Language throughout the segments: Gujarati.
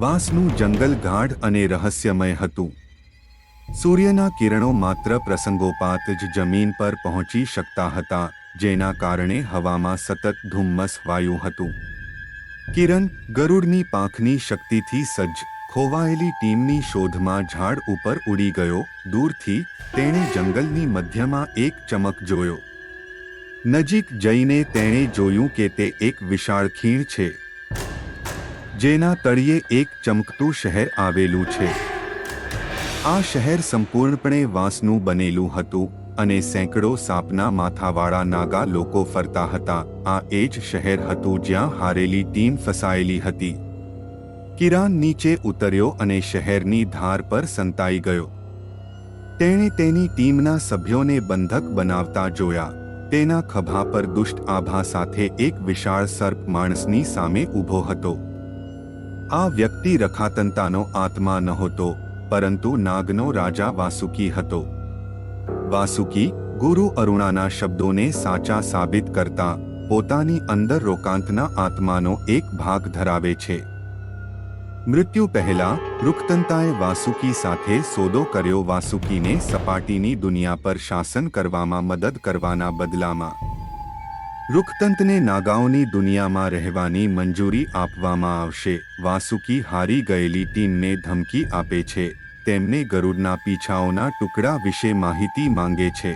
વાંસનું જંગલ ગાઢ અને રહસ્યમય હતું. સૂર્યના કિરણો માત્ર પ્રસંગોપાત જ જમીન પર પહોંચી શકતા હતા, જેના કારણે હવામાં સતત ધુમ્મસ વાયુ હતું. કિરણ ગરુડની પાંખની શક્તિથી સજ્જ, ખોવાયેલી ટીમની શોધમાં ઝાડ ઉપર ઉડી ગયો, દૂરથી તેણે જંગલની મધ્યમાં એક ચમક જોયો. નજીક જઈને તેણે જોયું કે તે એક વિશાળ ખીણ છે. જેના તળિયે એક ચમકતું શહેર આવેલું છે. આ શહેર સંપૂર્ણપણે વાંસનું બનેલું હતું અને સેંકડો સાપના માથાવાળા નાગા લોકો ફરતા હતા. આ એ જ શહેર હતું જ્યાં હારેલી ટીમ ફસાયેલી હતી. કિરાન નીચે ઉતર્યો અને શહેરની ધાર પર સંતાઈ ગયો. તેણે તેની ટીમના સભ્યોને બંધક બનાવતા જોયા. તેના ખભા પર દુષ્ટ આભા સાથે એક વિશાળ સર્પ માણસની સામે ઊભો હતો. આ વ્યક્તિ રખાતંતાનો આત્મા નહોતો, પરંતુ નાગનો રાજા વાસુકી હતો. વાસુકી ગુરુ અરુણાના શબ્દોને સાચા સાબિત કરતા પોતાની અંદર રોકાંતના આત્માનો એક ભાગ ધરાવે છે. મૃત્યુ પહેલા રુક્તંતાએ વાસુકી સાથે સોદો કર્યો વાસુકીને સપાટીની દુનિયા પર શાસન કરવામાં મદદ કરવાના બદલામાં. રૂખતંતને નાગાઓની દુનિયામાં રહેવાની મંજૂરી આપવામાં આવશે. વાસુકી હારી ગયેલી ટીમને ધમકી આપે છે. તેમને ગરુડના પીછાઓના ટુકડા વિશે માહિતી માંગે છે.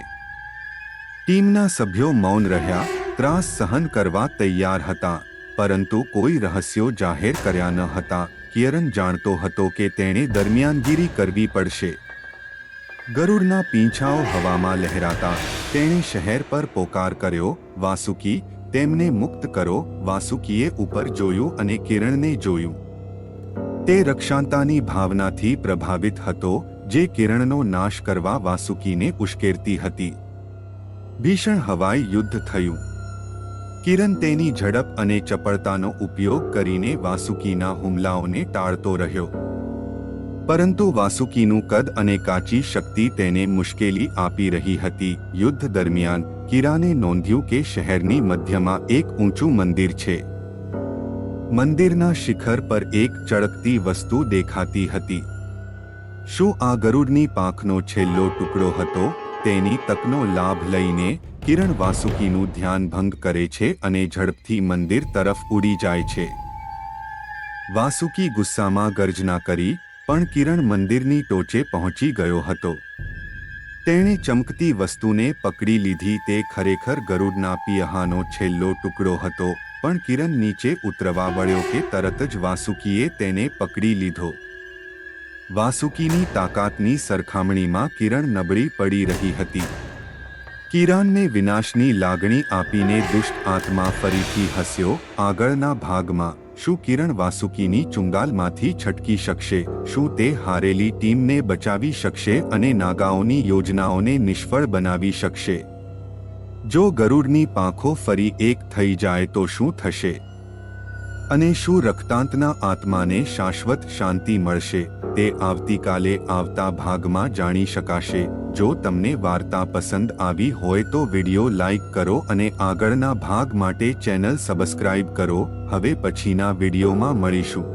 ટીમના સભ્યો મૌન રહ્યા, ત્રાસ સહન કરવા તૈયાર હતા, પરંતુ કોઈ રહસ્યો જાહેર કર્યા ન હતા. કિયરન જાણતો હતો કે તેણે દરમિયાનગીરી કરવી પડશે. ગરુડના પીંછાઓ હવામાં લહેરાતા, તેણે શહેર પર પોકાર કર્યો, વાસુકી, તેમને મુક્ત કરો, વાસુકીએ ઉપર જોયું અને કિરણને જોયું. તે રક્ષાંતાની ભાવનાથી પ્રભાવિત હતો, જે કિરણનો નાશ કરવા વાસુકીને ઉશ્કેરતી હતી. ભીષણ હવાઈ યુદ્ધ થયું. કિરણ તેની ઝડપ અને ચપળતાનો ઉપયોગ કરીને વાસુકીના હુમલાઓને ટાળતો રહ્યો. પરંતુ વાસુકીનું કદ અને કાચી શક્તિ તેને મુશ્કેલી આપી રહી હતી. યુદ્ધ દરમિયાન કિરાને નોંધ્યું કે શહેરની મધ્યમાં એક ઊંચું મંદિર છે. મંદિરના શિખર પર એક ચળકતી વસ્તુ દેખાતી હતી. શું આ ગરુડની પાંખનો છેલ્લો ટુકડો હતો? તેની તકનો લાભ લઈને કિરણ વાસુકીનું ધ્યાન ભંગ કરે છે અને ઝડપથી મંદિર તરફ ઉડી જાય છે. વાસુકી ગુસ્સામાં ગર્જના કરી પણ કિરણ મંદિરની ટોચે પહોંચી ગયો હતો. તેણે ચમકતી વસ્તુને પકડી લીધી તે ખરેખર ગરુડના પિયહાનો છેલ્લો ટુકડો હતો, પણ કિરણ નીચે ઉતરવા વળ્યો કે તરત જ વાસુકીએ તેને પકડી લીધો. વાસુકીની તાકાતની સરખામણીમાં કિરણ નબળી પડી રહી હતી. કિરાનને વિનાશની લાગણી આપીને દુષ્ટ આત્મા ફરીથી હસ્યો આગળના ભાગમાં. શું કિરણ વાસુકીની ચુંગાલમાંથી છટકી શકશે? શું તે હારેલી ટીમને બચાવી શકશે અને નાગાઓની યોજનાઓને નિષ્ફળ બનાવી શકશે? જો ગરુડની પાંખો ફરી એક થઈ જાય તો શું થશે? અને શું રક્તાંતના આત્માને શાશ્વત શાંતિ મળશે, તે આવતીકાલે આવતા ભાગમાં જાણી શકાશે. જો તમને વાર્તા પસંદ આવી હોય તો વિડિયો લાઈક કરો અને આગળના ભાગ માટે ચેનલ સબસ્ક્રાઇબ કરો. હવે પછીના વિડિયોમાં મળીશું.